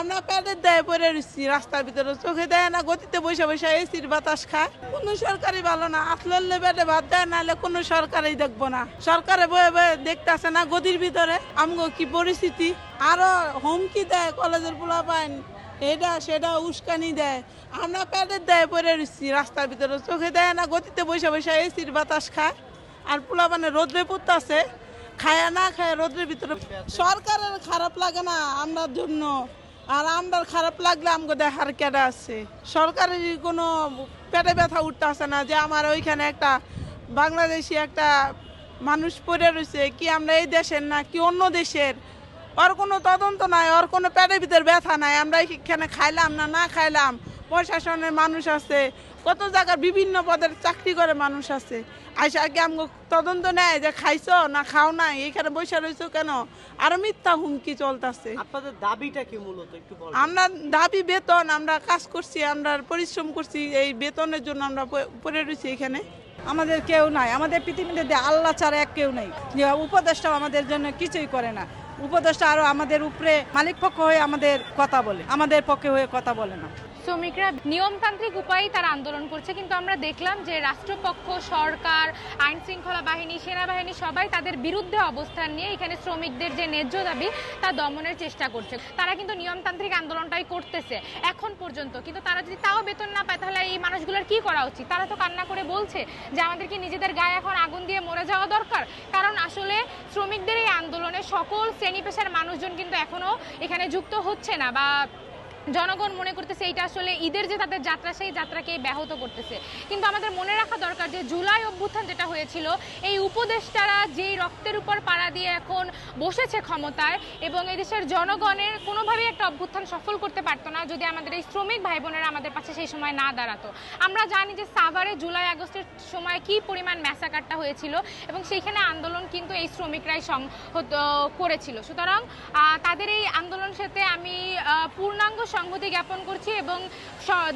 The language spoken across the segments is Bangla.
আমরা প্যাডের দেয় পরে রয়েছি রাস্তার ভিতরে চোখে দেয় না, গতিতে বসে বসে এসির বাতাস খায়। কোনো সরকারি ভালো না, আসলে পেটে ভাত দেয়, নাহলে কোনো সরকারই দেখব না। সরকারে বয়ে বয়ে দেখতে আসে না গদির ভিতরে, আমগো কি পরিস্থিতি? আরও হুমকি দেয় কলেজের পোলা পাইন এটা সেটা উস্কানি দেয়। আমরা প্যাডের দেয় পরে রয়েছি রাস্তার ভিতরে চোখে দেয় না, গতিতে বসে বসে এসির বাতাস খায়। আর পোলা মানে রোদ্রে পড়তেছে, খায় না খায় রোদ্রের ভিতরে সরকারের খারাপ লাগে না আমরার জন্য। আর আমরার খারাপ লাগলে আমাকে দেখার কেডা আছে? সরকারের কোনো পেটে ব্যথা উঠতে আসে না যে আমার ওইখানে একটা বাংলাদেশি একটা মানুষ পড়ে রয়েছে, কি আমরা এই দেশের না কি অন্য দেশের? ওর কোনো তদন্ত নাই, ওর কোনো পেটের ভিতর ব্যথা নাই, আমরা এখানে খাইলাম না না খাইলাম, প্রশাসনের মানুষ আছে কত জায়গার বিভিন্ন পদের চাকরি করে মানুষ আছে। আইসা আগে আমগো তদন্ত নেয় যে খাইছো না খাও নাই এখানে বসে রয়েছো কেন? আরও মিথ্যা হুমকি চলতেছে। আপনাদের দাবিটা কি মূলত একটু আমরা দাবি বেতন আমরা কাজ করছি আমরা পরিশ্রম করছি এই বেতনের জন্য আমরা পড়ে রয়েছি এখানে। আমাদের কেউ নাই আমাদের পৃথিবীতে আল্লাহ ছাড়া এক কেউ নেই। যে উপদেশটাও আমাদের জন্য কিছুই করে না। উপদেশটা আরও আমাদের উপরে মালিক পক্ষ হয়ে আমাদের কথা বলে আমাদের পক্ষে হয়ে কথা বলে না। শ্রমিকরা নিয়মতান্ত্রিক উপায়ে তারা আন্দোলন করছে। কিন্তু আমরা দেখলাম যে রাষ্ট্রপক্ষ, সরকার, আইন শৃঙ্খলা বাহিনী, সেনাবাহিনী সবাই তাদের বিরুদ্ধে অবস্থান নিয়ে এখানে শ্রমিকদের যে ন্যায্য দাবি, তা দমনের চেষ্টা করছে। তারা কিন্তু নিয়মতান্ত্রিক আন্দোলনটাই করতেছে এখন পর্যন্ত। কিন্তু তারা যদি তাও বেতন না পায়, তাহলে এই মানুষগুলোর কি করা উচিত? তারা তো কান্না করে বলছে যে আমাদেরকে নিজেদের গায়ে এখন আগুন দিয়ে মরে যাওয়া দরকার? কারণ আসলে শ্রমিকদের এই আন্দোলনে সকল শ্রেণি পেশার মানুষজন কিন্তু এখনও এখানে যুক্ত হচ্ছে না বা জনগণ মনে করতেছে এইটা আসলে ঈদের যে তাদের যাত্রা, সেই যাত্রাকে ব্যাহত করতেছে। কিন্তু আমাদের মনে রাখা দরকার যে জুলাই অভ্যুত্থান যেটা হয়েছিল, এই উপদেষ্টারা যেই রক্তের উপর পাড়া দিয়ে এখন বসেছে ক্ষমতায় এবং এই দেশের জনগণের কোনোভাবেই একটা অভ্যুত্থান সফল করতে পারতো না যদি আমাদের এই শ্রমিক ভাই বোনেরা আমাদের পাশে সেই সময় না দাঁড়াতো। আমরা জানি যে সাভারে জুলাই আগস্টের সময় কি পরিমাণ ম্যাসাকারটা হয়েছিল এবং সেইখানে আন্দোলন কিন্তু এই শ্রমিকরাই করেছিল। সুতরাং তাদের এই আন্দোলন সাথে আমি পূর্ণাঙ্গ সংহতি জ্ঞাপন করছি এবং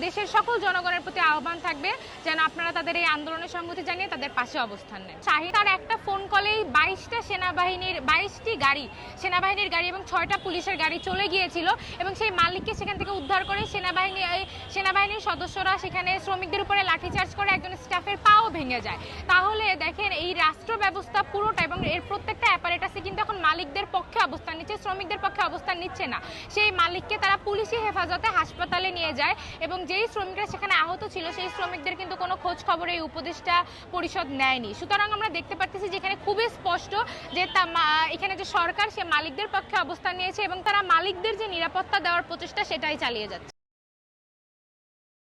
দেশের সকল জনগণের প্রতি আহ্বান থাকবে যেন আপনারা তাদের এই আন্দোলনের সংহতি জানিয়ে তাদের পাশে অবস্থান নেন। শাহিদ তার একটা ফোন কলেই বাইশটা সেনাবাহিনীর, বাইশটি গাড়ি, সেনাবাহিনীর গাড়ি এবং ছয়টা পুলিশের গাড়ি চলে গিয়েছিল এবং সেই মালিককে সেখান থেকে উদ্ধার করে সেনাবাহিনী সেনাবাহিনীর সদস্যরা সেখানে শ্রমিকদের উপরে লাঠিচার্জ করে একজন স্টাফের পাও ভেঙে যায়। তাহলে দেখেন এই রাষ্ট্র ব্যবস্থা পুরোটা এবং এর প্রত্যেকটা মালিকদের পক্ষে অবস্থান নিচ্ছে, শ্রমিকদের পক্ষে অবস্থান নিচ্ছে না। সেই মালিককে তারা পুলিশি হেফাজতে হাসপাতালে নিয়ে যায় এবং যেই শ্রমিকরা সেখানে আহত ছিল, সেই শ্রমিকদের কিন্তু কোনো খোঁজ খবর এই উপদেষ্টা পরিষদ নেয়নি। সুতরাং আমরা দেখতে পাচ্ছি যেখানে খুবই স্পষ্ট যে তা এখানে যে সরকার, সে মালিকদের পক্ষে অবস্থান নিয়েছে এবং তারা মালিকদের যে নিরাপত্তা দেওয়ার প্রচেষ্টা সেটাই চালিয়ে যাচ্ছে।